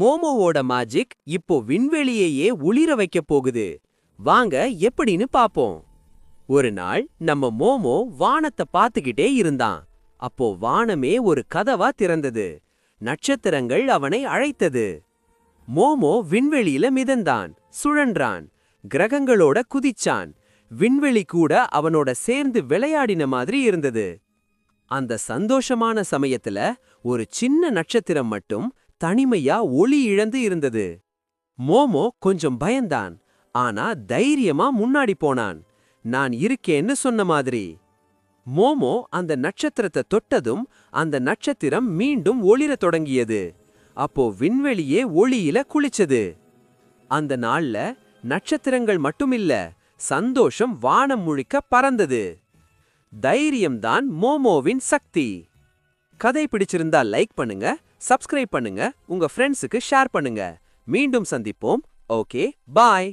மோமோவோட magic இப்போ விண்வெளியையே உளிர வைக்க போகுது. வாங்க எப்படின்னு பாப்போம். ஒரு நாள் நம்ம மோமோ வானத்தை பார்த்துக்கிட்டே இருந்தான். அப்போ வானமே ஒரு கதவா திறந்தது. நட்சத்திரங்கள் அவனை அழைத்தது. மோமோ விண்வெளியில மிதந்தான் சுழன்றான் கிரகங்களோட குதிச்சான். விண்வெளி கூட அவனோட சேர்ந்து விளையாடின மாதிரி இருந்தது. அந்த சந்தோஷமான சமயத்துல ஒரு சின்ன நட்சத்திரம் மட்டும் தனிமையா ஒளி இழந்து இருந்தது. மோமோ கொஞ்சம் பயந்தான். ஆனா தைரியமா முன்னாடி போனான். நான் இருக்கேன்னு சொன்ன மாதிரி. மோமோ அந்த நட்சத்திரத்தை தொட்டதும் அந்த நட்சத்திரம் மீண்டும் ஒளிரத் தொடங்கியது. அப்போ விண்வெளியே ஒளியில குளிச்சது. அந்த நாள்ல நட்சத்திரங்கள் மட்டுமில்ல சந்தோஷம் வானம் முழிக்க பறந்தது. தைரியம்தான் மோமோவின் சக்தி. கதை பிடிச்சிருந்தா லைக் பண்ணுங்க சப்ஸ்கிரைப் பண்ணுங்க உங்க ஃப்ரெண்ட்ஸுக்கு ஷேர் பண்ணுங்க. மீண்டும் சந்திப்போம். Okay bye